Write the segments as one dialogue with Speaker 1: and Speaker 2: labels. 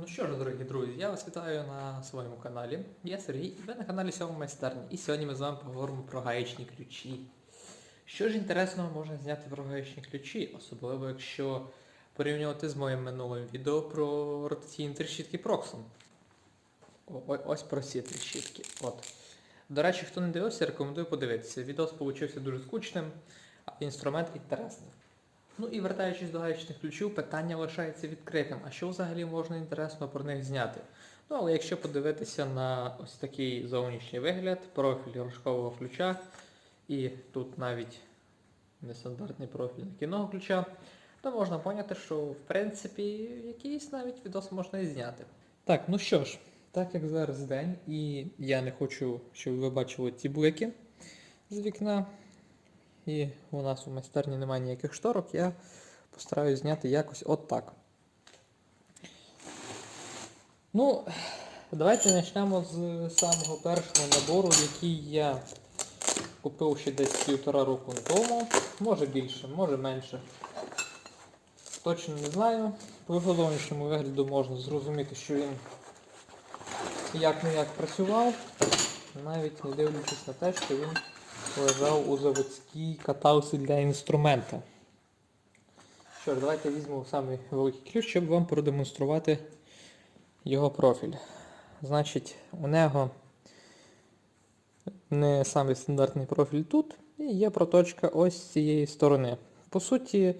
Speaker 1: Ну що ж, дорогі друзі, я вас вітаю на своєму каналі. Я Сергій, і ви на каналі Сьомої майстерні. І сьогодні ми з вами поговоримо про гаєчні ключі. Що ж інтересного можна зняти про гаєчні ключі, особливо якщо порівнювати з моїм минулим відео про ротаційні трещітки Proxon. Ось про ці трещітки. От. До речі, хто не дивився, рекомендую подивитися. Відео получився дуже скучним, а інструмент інтересний. Ну і вертаючись до гаєчних ключів, питання лишається відкритим. А що взагалі можна інтересно про них зняти? Ну, але якщо подивитися на ось такий зовнішній вигляд, профіль рожкового ключа, і тут навіть нестандартний профіль накидного ключа, то можна поняти, що в принципі якийсь навіть відос можна і зняти. Так, ну що ж, так як зараз день, і я не хочу, щоб ви бачили ті блики з вікна, і у нас у майстерні немає ніяких шторок, я постараюсь зняти якось от так. Ну, давайте почнемо з самого першого набору, який я купив ще десь півтора року тому. Може більше, може менше. Точно не знаю. По зовнішньому вигляду можна зрозуміти, що він як не як працював, навіть не дивлячись на те, що він лежав у заводській каталці для інструмента. Що ж, давайте візьмемо самий великий ключ, щоб вам продемонструвати його профіль. Значить, у нього не самий стандартний профіль тут, і є проточка ось з цієї сторони. По суті,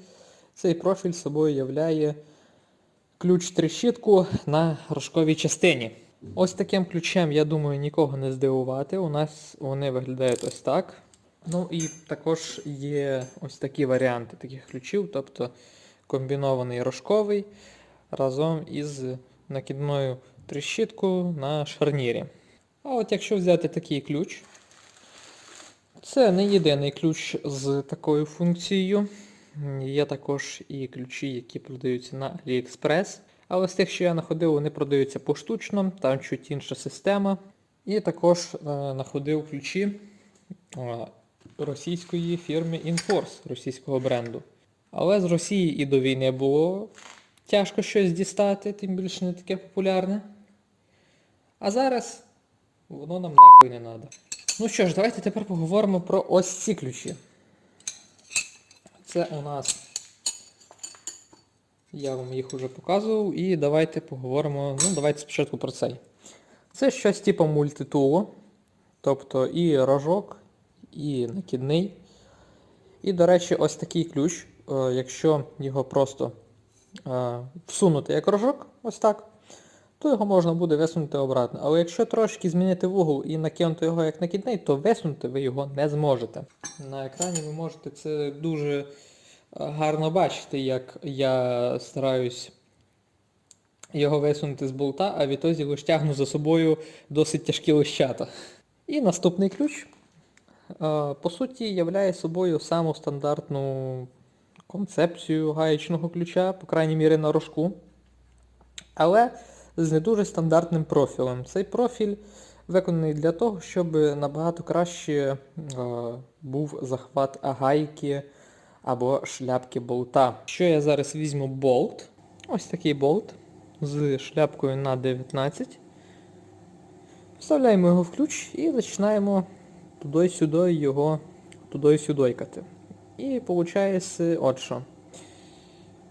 Speaker 1: цей профіль собою являє ключ трещітку на рожковій частині. Ось таким ключем, я думаю, нікого не здивувати. У нас вони виглядають ось так. Ну і також є ось такі варіанти таких ключів, тобто комбінований рожковий разом із накидною трещіткою на шарнірі. А от якщо взяти такий ключ, це не єдиний ключ з такою функцією. Є також і ключі, які продаються на AliExpress. Але з тих, що я знаходив, вони продаються поштучно, там чуть інша система. І також е, знаходив ключі е, російської фірми Inforce, російського бренду. Але з Росії і до війни було тяжко щось дістати, тим більше не таке популярне. А зараз воно нам нахуй не треба. Ну що ж, давайте тепер поговоримо про ось ці ключі. Це у нас. Я вам їх вже показував і давайте поговоримо. Ну, давайте спочатку про цей. Це щось типу мультитулу. Тобто і рожок, і накидний. І, до речі, ось такий ключ. е, Якщо його просто е, всунути як рожок, ось так, то його можна буде висунути обратно. Але якщо трошки змінити вугол і накинути його як накидний, то висунути ви його не зможете. На екрані ви можете це дуже гарно бачити, як я стараюсь його висунути з болта, а відтоді лиш тягну за собою досить тяжкі лищата. І наступний ключ, е, по суті, являє собою саму стандартну концепцію гаєчного ключа, по крайній мірі на рожку, але з не дуже стандартним профілем. Цей профіль виконаний для того, щоб набагато краще е, був захват гайки або шляпки болта. Що я зараз візьму болт, ось такий болт з шляпкою на 19. Вставляємо його в ключ і починаємо туди-сюди його туди-сюдойкати. І виходить от що.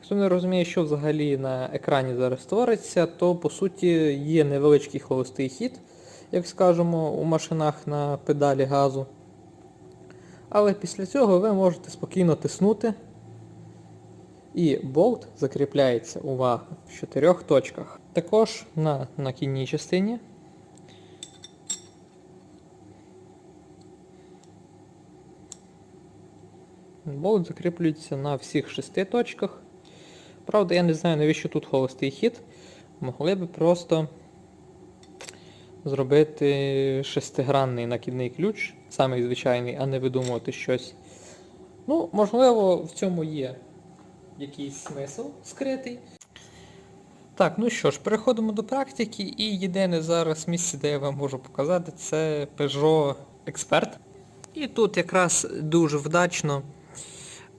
Speaker 1: Хто не розуміє, що взагалі на екрані зараз твориться, то по суті є невеличкий холостий хід, як скажемо, у машинах на педалі газу. Але після цього ви можете спокійно тиснути. І болт закріпляється, увага, в чотирьох точках. Також на накінній частині. Болт закріплюється на всіх шести точках. Правда, я не знаю, навіщо тут холостий хід. Могли би просто зробити шестигранний накидний ключ, самий звичайний, а не видумувати щось. Ну, можливо, в цьому є якийсь смисл скритий. Так, ну що ж, переходимо до практики і єдине зараз місце, де я вам можу показати, це Peugeot Expert. І тут якраз дуже вдачно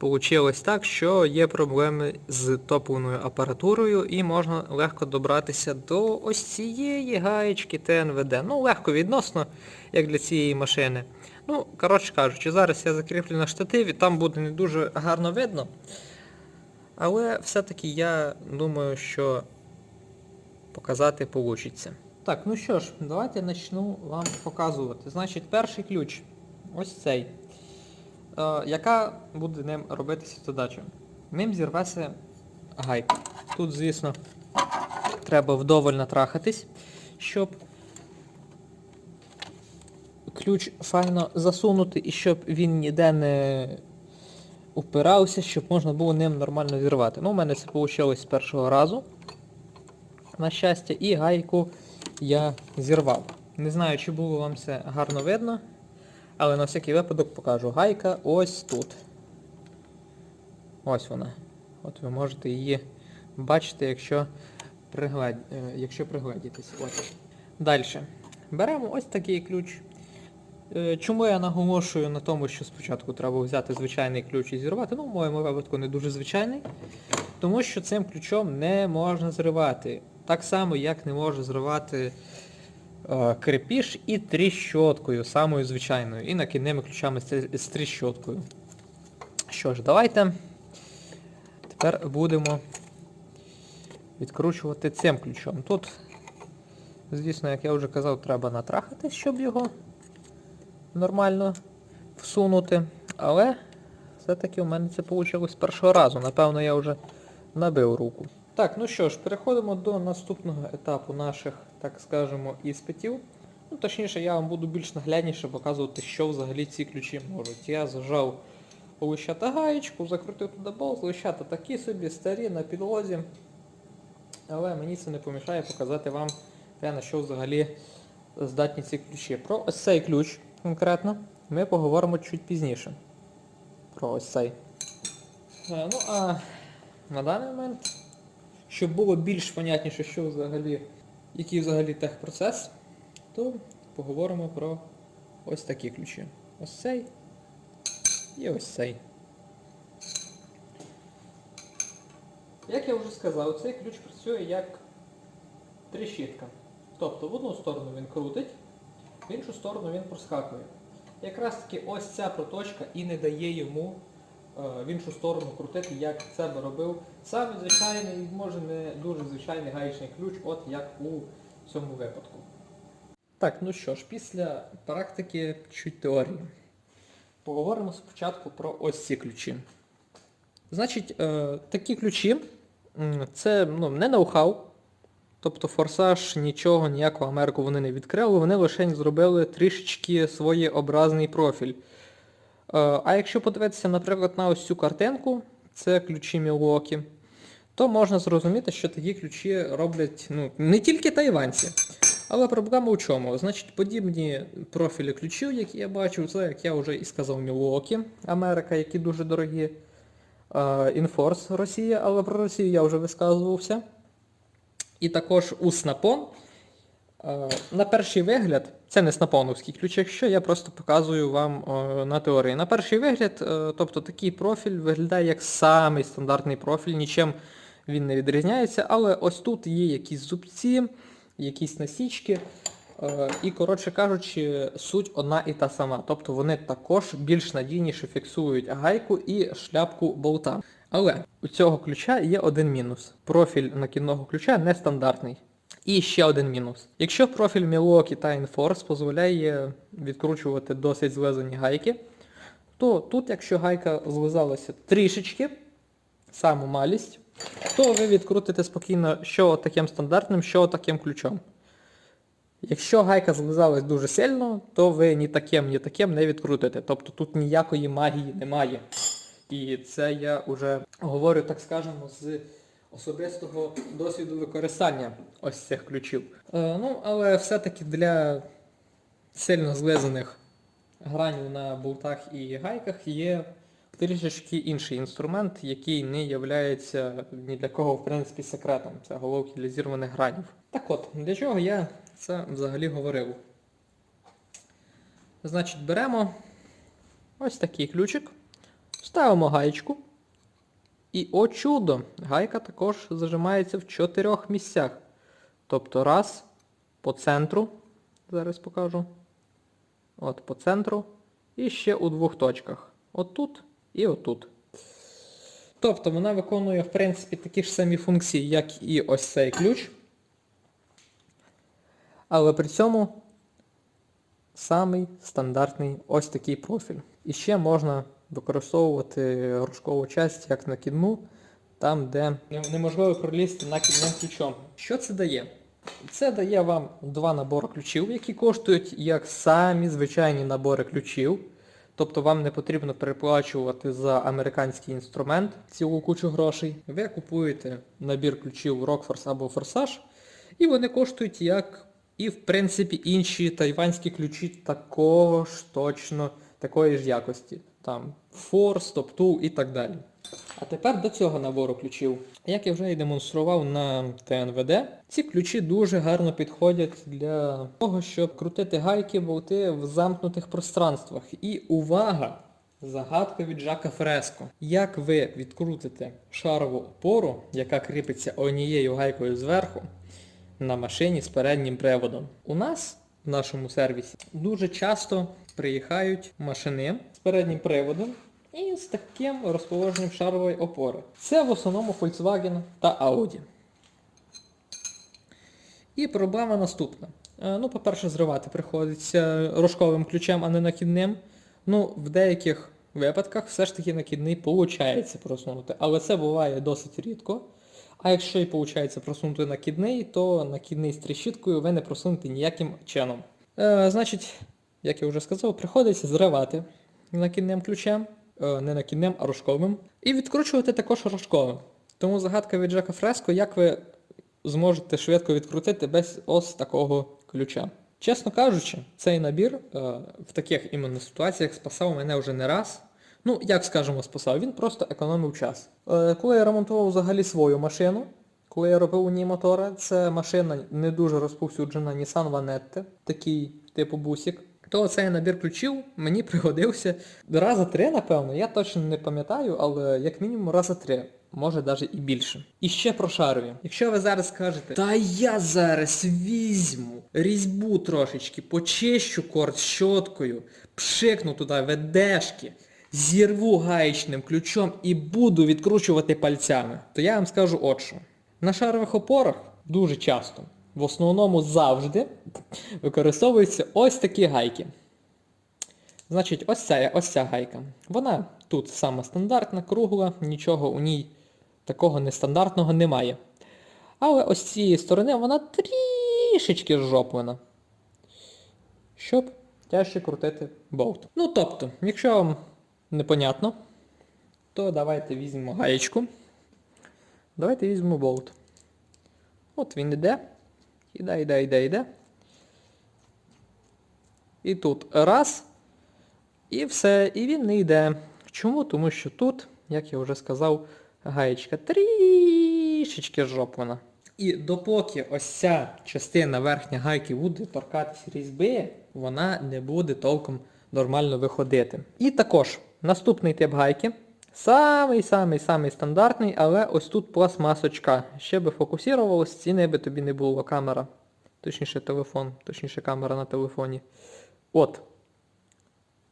Speaker 1: Получилось так, що є проблеми з топливною апаратурою і можна легко добратися до ось цієї гаєчки ТНВД. Ну, легко відносно, як для цієї машини. Ну, коротше кажучи, зараз я закріплю на штативі, там буде не дуже гарно видно. Але все-таки я думаю, що показати вийде. Так, ну що ж, давайте почну вам показувати. Значить, перший ключ. Ось цей. Е, яка буде ним робитися задача? Ним зірветься гайка. Тут, звісно, треба вдоволь натрахатись, щоб ключ файно засунути і щоб він ніде не упирався, щоб можна було ним нормально зірвати. Ну, у мене це вийшло з першого разу, на щастя, і гайку я зірвав. Не знаю, чи було вам це гарно видно, але на всякий випадок покажу. Гайка ось тут. Ось вона. От ви можете її бачити, якщо, приглед... е, якщо пригледітесь. Ось. Далі. Беремо ось такий ключ. Е, Чому я наголошую на тому, що спочатку треба взяти звичайний ключ і зірвати? Ну, в моєму випадку не дуже звичайний. Тому що цим ключом не можна зривати. Так само, як не можна зривати крепіж і тріщоткою, самою звичайною. І накидними ключами з, з тріщоткою. Що ж, давайте тепер будемо відкручувати цим ключом. Тут, звісно, як я вже казав, треба натрахати, щоб його нормально всунути. Але все-таки у мене це вийшло з першого разу. Напевно, я вже набив руку. Так, ну що ж, переходимо до наступного етапу наших, так скажемо, іспитів. Ну, точніше, я вам буду більш наглядніше показувати, що взагалі ці ключі можуть. Я зажав лищата гаєчку, закрутив туди болт, лищата такі собі, старі, на підлозі. Але мені це не помішає показати вам, на що взагалі здатні ці ключі. Про ось цей ключ конкретно ми поговоримо чуть пізніше. Про ось цей. Е, Ну а на даний момент, щоб було більш понятніше, що взагалі, який взагалі техпроцес, то поговоримо про ось такі ключі. Ось цей і ось цей. Як я вже сказав, цей ключ працює як тріщітка. Тобто в одну сторону він крутить, в іншу сторону він проскакує. Якраз таки ось ця проточка і не дає йому в іншу сторону крутити, як це би робив саме звичайний, може не дуже звичайний гаєчний ключ, от як у цьому випадку. Так, ну що ж, після практики чуть теорії. Поговоримо спочатку про ось ці ключі. Значить, е, такі ключі це ну, не ноу-хау. Тобто форсаж нічого, ніякого Америку вони не відкрили, вони лише зробили трішечки своєобразний профіль. Е, А якщо подивитися, наприклад, на ось цю картинку, це ключі Milwaukee, то можна зрозуміти, що такі ключі роблять ну, не тільки тайванці. Але проблема у чому? Значить, подібні профілі ключів, які я бачу, це, як я вже і сказав, Milwaukee, Америка, які дуже дорогі. Е, Інфорс Росія, але про Росію я вже висказувався. І також у Снапон. Е, На перший вигляд, це не снапоновський ключ, якщо я просто показую вам е, на теорії. На перший вигляд, е, тобто такий профіль виглядає як самий стандартний профіль, нічим він не відрізняється, але ось тут є якісь зубці, якісь насічки. е, І, коротше кажучи, суть одна і та сама. Тобто вони також більш надійніше фіксують гайку і шляпку болта. Але у цього ключа є один мінус. Профіль накидного ключа нестандартний. І ще один мінус. Якщо профіль Milwaukee та Enforce дозволяє відкручувати досить злизані гайки, то тут, якщо гайка злизалася трішечки, саму малість, то ви відкрутите спокійно що таким стандартним, що таким ключом. Якщо гайка злизалась дуже сильно, то ви ні таким, ні таким не відкрутите. Тобто тут ніякої магії немає. І це я вже говорю, так скажемо, з особистого досвіду використання ось цих ключів. Е, ну, але все-таки для сильно злизаних гранів на болтах і гайках є трішечки інший інструмент, який не є ні для кого, в принципі, секретом. Це головки для зірваних гранів. Так от, для чого я це взагалі говорив? Значить, беремо ось такий ключик. Ставимо гаєчку. І о чудо! Гайка також зажимається в чотирьох місцях. Тобто раз по центру, зараз покажу. От по центру. І ще у двох точках. Отут і отут. Тобто вона виконує, в принципі, такі ж самі функції, як і ось цей ключ. Але при цьому самий стандартний ось такий профіль. І ще можна використовувати рожкову часть як накидну, там, де неможливо пролізти накидним ключом. Що це дає? Це дає вам два набори ключів, які коштують як самі звичайні набори ключів. Тобто вам не потрібно переплачувати за американський інструмент цілу кучу грошей. Ви купуєте набір ключів Rockforce або Forsage, і вони коштують як і в принципі інші тайванські ключі такого ж точно, такої ж якості. Там Force, Top Tool і так далі. А тепер до цього набору ключів. Як я вже і демонстрував на ТНВД, ці ключі дуже гарно підходять для того, щоб крутити гайки, болти в замкнутих пространствах. І увага! Загадка від Жака Фреско. Як ви відкрутите шарову опору, яка кріпиться однією гайкою зверху, на машині з переднім приводом? У нас в нашому сервісі дуже часто приїхають машини з переднім приводом і з таким розположенням шарової опори. Це в основному Volkswagen та Audi. І проблема наступна. Е, Ну, по-перше, зривати приходиться рожковим ключем, а не накидним. Ну, в деяких випадках все ж таки накидний получається просунути, але це буває досить рідко. А якщо і виходить просунути накидний, то накидний з тріщіткою ви не просунете ніяким чином. Е, значить, як я вже сказав, приходиться зривати накидним ключем, е, не накидним, а рожковим. І відкручувати також рожковим. Тому загадка від Джека Фреско, як ви зможете швидко відкрутити без ось такого ключа. Чесно кажучи, цей набір е, в таких іменно ситуаціях спасав мене вже не раз. Ну, як скажемо, спасав, він просто економив час. Е, коли я ремонтував взагалі свою машину, коли я робив у ній мотора, це машина не дуже розповсюджена Nissan Vanette, такий типу бусик, то цей набір ключів мені пригодився раза три, напевно, я точно не пам'ятаю, але як мінімум раза три. Може навіть і більше. І ще про шарові. Якщо ви зараз скажете, та я зараз візьму різьбу трошечки, почищу корт щоткою, пшикну туди ведешки, зірву гаєчним ключом і буду відкручувати пальцями, то я вам скажу от що. На шарових опорах дуже часто, в основному завжди, використовуються ось такі гайки. Значить, ось ця, ось ця гайка. Вона тут сама стандартна, кругла, нічого у ній такого нестандартного немає. Але ось цієї сторони вона трішечки зжоплена. Щоб тяжче крутити болт. Ну тобто, якщо вам непонятно, то давайте візьмемо гаєчку. Давайте візьмемо болт. От він іде. Іде, іде, іде, іде. І тут раз. І все, і він не йде. Чому? Тому що тут, як я вже сказав, гаєчка трішечки жоплена. І допоки ось ця частина верхня гайки буде торкатись різьби, вона не буде толком нормально виходити. І також наступний тип гайки. Самий-самий-самий стандартний, але ось тут пластмасочка. Ще би фокусувалось, ціни би тобі не було камера. Точніше телефон, точніше камера на телефоні. От.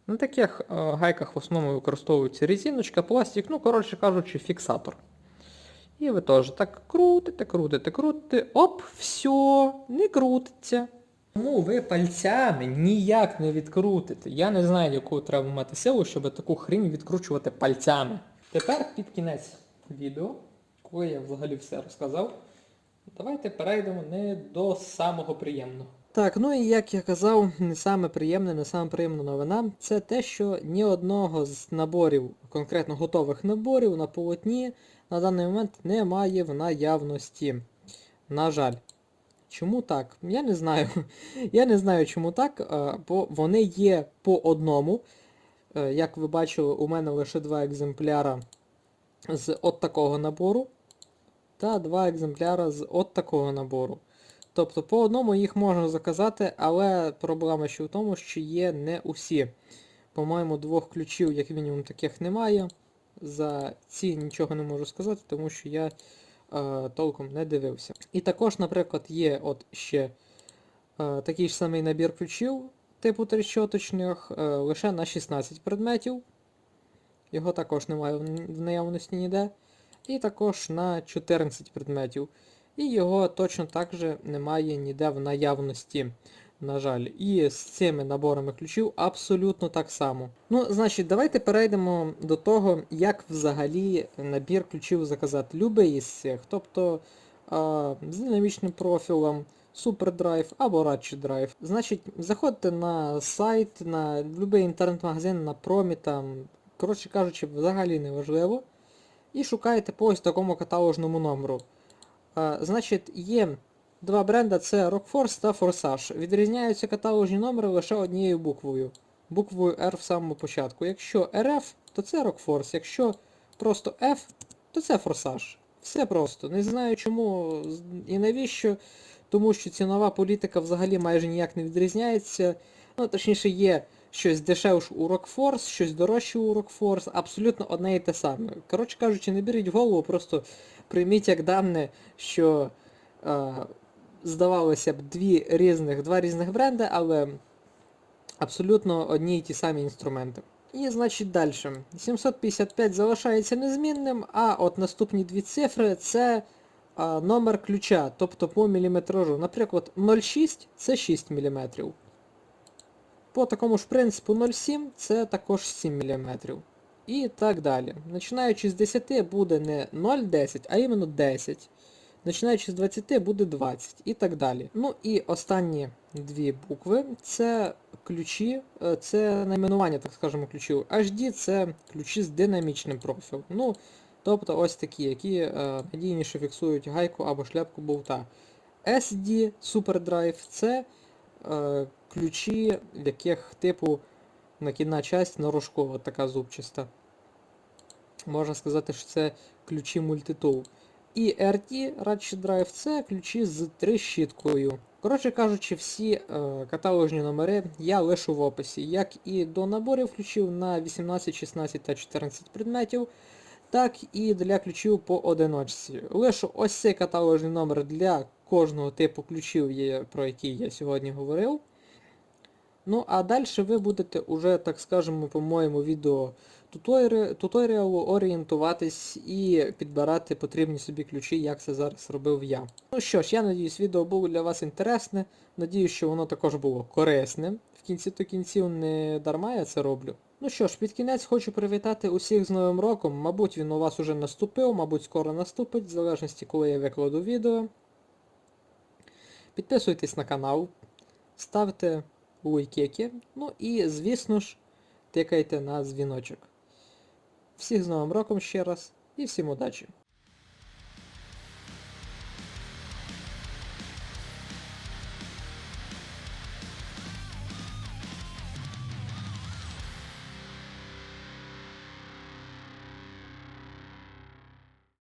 Speaker 1: На таких е, гайках в основному використовується резиночка, пластик, ну, коротше кажучи, фіксатор. І ви теж так крутите, крутите, крутите, оп, все, не крутиться. Тому ви пальцями ніяк не відкрутите. Я не знаю, яку треба мати силу, щоб таку хрінь відкручувати пальцями. Тепер під кінець відео, коли я взагалі все розказав, давайте перейдемо не до самого приємного. Так, ну і як я казав, не саме приємне, не саме приємна новина, це те, що ні одного з наборів, конкретно готових наборів на полотні на даний момент немає в наявності. На жаль. Чому так? Я не знаю. Я не знаю, чому так, е, бо вони є по одному. Е, Як ви бачили, у мене лише два екземпляра з от такого набору. Та два екземпляра з от такого набору. Тобто по одному їх можна заказати, але проблема ще в тому, що є не усі По-моєму, двох ключів, як мінімум, таких немає. За ці нічого не можу сказати, тому що я е, толком не дивився. І також, наприклад, є от ще е, такий ж самий набір ключів, типу трещоточних, е, лише на 16 предметів. Його також немає в наявності ніде. І також на 14 предметів. І його точно так же немає ніде в наявності. На жаль, і з цими наборами ключів абсолютно так само. Ну, значить, давайте перейдемо до того, як взагалі набір ключів заказати. Любий із цих. Тобто а, з динамічним профілем, супердрайв або радший драйв. Значить, заходите на сайт, на будь-який інтернет-магазин, на промі там, коротше кажучи, взагалі не важливо. І шукаєте по ось такому каталожному номеру. А, значить, є два бренда, це Rockforce та Forsage. Відрізняються каталожні номери лише однією буквою. Буквою R в самому початку. Якщо RF, то це Rockforce. Якщо просто F, то це Forsage. Все просто. Не знаю чому і навіщо, тому що цінова політика взагалі майже ніяк не відрізняється. Ну, точніше, є щось дешевше у Rockforce, щось дорожче у Rockforce, абсолютно одне і те саме. Коротше кажучи, не беріть в голову, просто прийміть як дане, що е, здавалося б дві різних, два різних бренди, але абсолютно одні й ті самі інструменти. І значить далі. 755 залишається незмінним, а от наступні дві цифри це а, номер ключа, тобто по міліметражу. Наприклад, 0,6 це 6 мм. По такому ж принципу 0,7 це також 7 мм. І так далі. Починаючи з 10 буде не 0,10, а іменно 10. Починаючи з 20 буде 20 і так далі. Ну і останні дві букви це ключі, е, це найменування, так скажемо, ключів. HD це ключі з динамічним профілем. Ну, тобто ось такі, які е, надійніше фіксують гайку або шляпку болта. SD SuperDrive це е, ключі, в яких типу накидна часть нарожкова, така зубчаста. Можна сказати, що це ключі мультитул. І RT Ratchet Drive це ключі з трещіткою. Коротше кажучи, всі е, каталожні номери я лишу в описі, як і до наборів ключів на 18, 16 та 14 предметів, так і для ключів по одиночці. Лишу ось цей каталожний номер для кожного типу ключів, про які я сьогодні говорив. Ну, а далі ви будете уже, так скажемо, по моєму відео туторіалу орієнтуватись і підбирати потрібні собі ключі, як це зараз робив я. Ну що ж, я надіюсь, відео було для вас інтересне. Надіюсь, що воно також було корисним. В кінці то кінців не дарма я це роблю. Ну що ж, під кінець хочу привітати усіх з Новим роком. Мабуть, він у вас уже наступив, мабуть, скоро наступить, в залежності, коли я викладу відео. Підписуйтесь на канал, ставте лайкеки, ну і, звісно ж, тикайте на дзвіночок. Всіх з Новим роком ще раз і всім удачі!